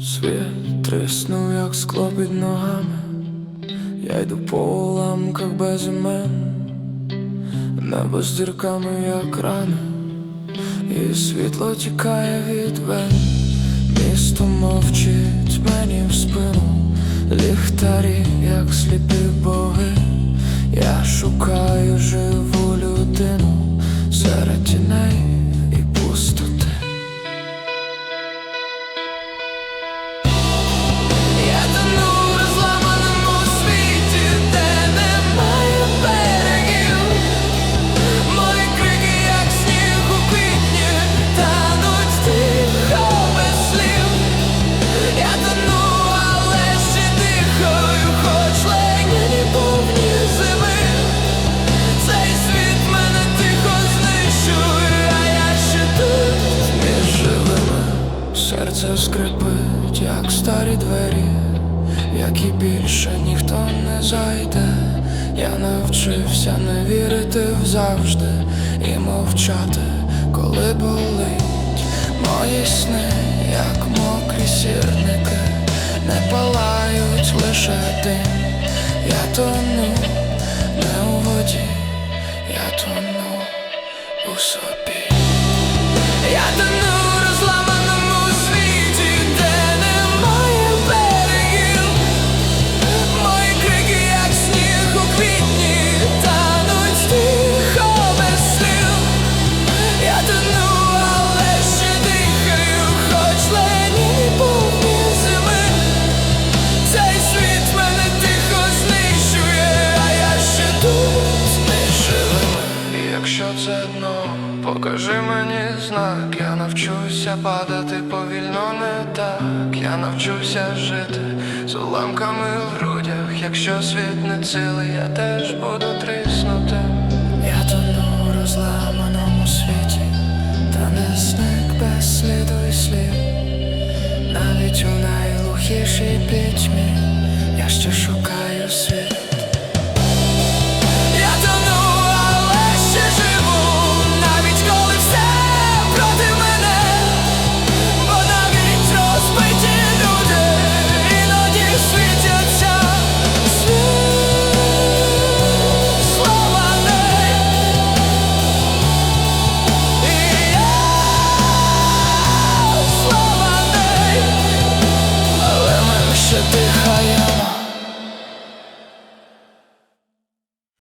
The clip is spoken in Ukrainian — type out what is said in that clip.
Світ тріснув, як скло під ногами, я йду по уламках без імен, небо з дірками, як рани, і світло тікає від вен, місто мовчить мені в спину, ліхтарі, як сліпі боги, я шукаю живу людину серед тіней Серце скрипить, як старі двері, які більше ніхто не зайде. Я навчився не вірити завжди і мовчати, коли болить. Мої сни, як мокрі сірники, не палають лише дим. Я тону не у воді, я тону у собі. Якщо це дно, покажи мені знак. Я навчуся падати повільно, не так. Я навчуся жити з уламками в грудях. Якщо світ не цілий, я теж буду тріснути. Я тону в розламаному світі, та не зник без сліду і слів. Навіть у найглухішій пітьмі я ще шукаю світ.